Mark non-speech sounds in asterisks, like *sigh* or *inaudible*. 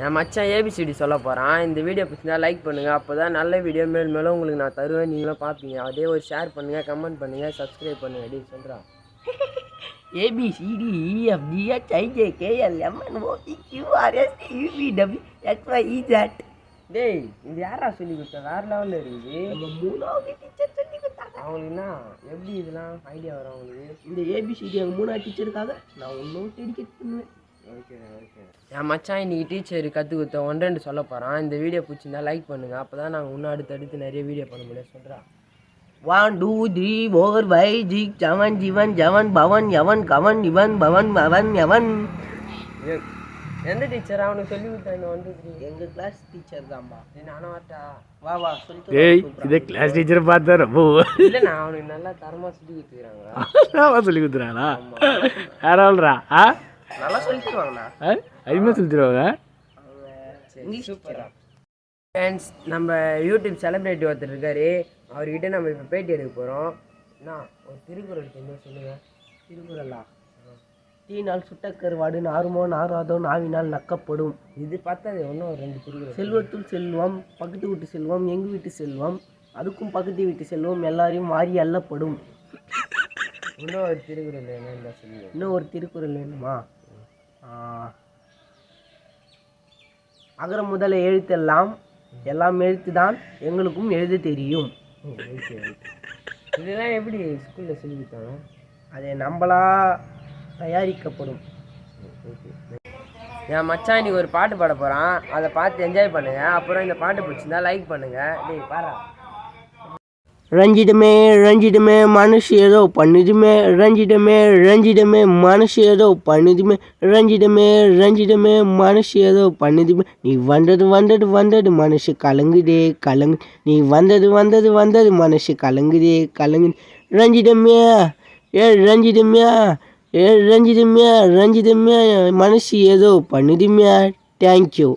என் மச்சான் ஏபிசிடி சொல்ல போகிறான் இந்த வீடியோ பிடிச்சிருந்தா லைக் பண்ணுங்கள் அப்போ தான் நல்ல வீடியோ மேல் மேலும் உங்களுக்கு நான் தருவேன். நீங்களும் பார்ப்பீங்க அதே ஒரு ஷேர் பண்ணுங்கள் கமெண்ட் பண்ணுங்கள் சப்ஸ்கிரைப் பண்ணுங்கள் அப்படி சொல்கிறான் *laughs* Q R S T U V W X Y E Z. டேய் இது யாரா சொல்லி கொடுத்தா? வேறு லெவலில் இருக்குது. மூணாவது டீச்சர் சொல்லி கொடுத்தாங்க. அவங்களுக்கு என்ன? எப்படி இதெல்லாம் ஐடியா வரும் அவங்களுக்கு? இந்த ஏபிசிடி எங்கள் மூணாவது டீச்சருக்காக நான் ஒன்றும் டெடிகேட் பண்ணுவேன். என் மச்சான் இன்னைக்கு டீச்சர் கற்றுக் கொடுத்த ஒன்று ரெண்டு சொல்ல போகிறான் இந்த வீடியோ பிடிச்சிருந்தா லைக் பண்ணுங்கள் அப்போ தான் நாங்கள் இன்னும் அடுத்தடுத்து நிறைய வீடியோ பண்ண முடியும். சொல்கிறான் one two three four five six seven ஜிவன் ஜவன் பவன் யவன் கவன் இவன் பவன் பவன் யவன் எந்த டீச்சர் அவனுக்கு சொல்லி கொடுத்தாங்க ஒன் டூ த்ரீ எங்கள் கிளாஸ் டீச்சர் தான்ப்பா. நானும் வரட்டா வா வா ஏய் இதை கிளாஸ் டீச்சர் பார்த்தா ரொம்ப இல்லை நான் அவனுக்கு நல்லா தரமாக சொல்லி கொடுத்துக்கிறாங்க. *laughs* அவன் சொல்லி கொடுத்துறாங்களா யாரால்ரா ஆ? நல்லா சொல்லிட்டு வாங்கண்ணா ஆ? அதிகமாக சொல்லி தருவாங்க இங்கிலீஷ் டீச்சரா? ஃப்ரெண்ட்ஸ் நம்ம யூடியூப் செலிப்ரிட்டி ஒருத்தர் இருக்காரு. அவர்கிட்ட நம்ம இப்போ பேட்டி எடுக்க போகிறோம் என்ன ஒரு திருக்குறள் கொஞ்சம் சொல்லுங்கள் திருக்குறளா? தீனால் சுட்ட கருவாடு நாருமோ நாராதோ நாவினால் நக்கப்படும். இது பார்த்தது இன்னும் ஒரு ரெண்டு திருக்குறள். செல்வத்துள் செல்வம் பக்கத்து வீட்டு செல்வம் எங்க வீட்டு செல்வம் அதுக்கும் பக்கத்து வீட்டு செல்வம் எல்லாரையும் மாறி அள்ளப்படும். *laughs* இன்னும் ஒரு திருக்குறள் என்னன்னு தான் சொல்லுங்கள் இன்னும் ஒரு திருக்குறள் வேணுமா. அகர முதல எழுத்தெல்லாம் எல்லாம் எழுத்துதான் எங்களுக்கும் எழுத தெரியும். இதெல்லாம் எப்படி ஸ்கூலில் சொல்லி கொடுத்தாங்க அதை நம்மளா தயாரிக்கப்படும். என் மச்சான் இன்னைக்கு ஒரு பாட்டு பாட போகிறான் அதை பார்த்து என்ஜாய் பண்ணுங்க. அப்புறம் இந்த பாட்டு பிடிச்சிருந்தா லைக் பண்ணுங்கள் டேய் பாரா. ரஞ்சிடமே ரஞ்சிடமே மனசு ஏதோ பண்ணுதுமே ரஞ்சிடமே ரஞ்சிடமே மனசு ஏதோ பண்ணுதுமே ரஞ்சிடமே ரஞ்சிடமே மனசு ஏதோ பண்ணுதுமே. நீ வந்தது வந்தது வந்தது மனசு கலங்குதே கலங்கு. நீ வந்தது வந்தது வந்தது மனசு கலங்குதே கலங்கு. ரஞ்சிடமே ஏ ரஞ்சிதமே ஏ ரஞ்சிதமே ரஞ்சிதமே மனசு ஏதோ பண்ணுதுமே தேங்க்யூ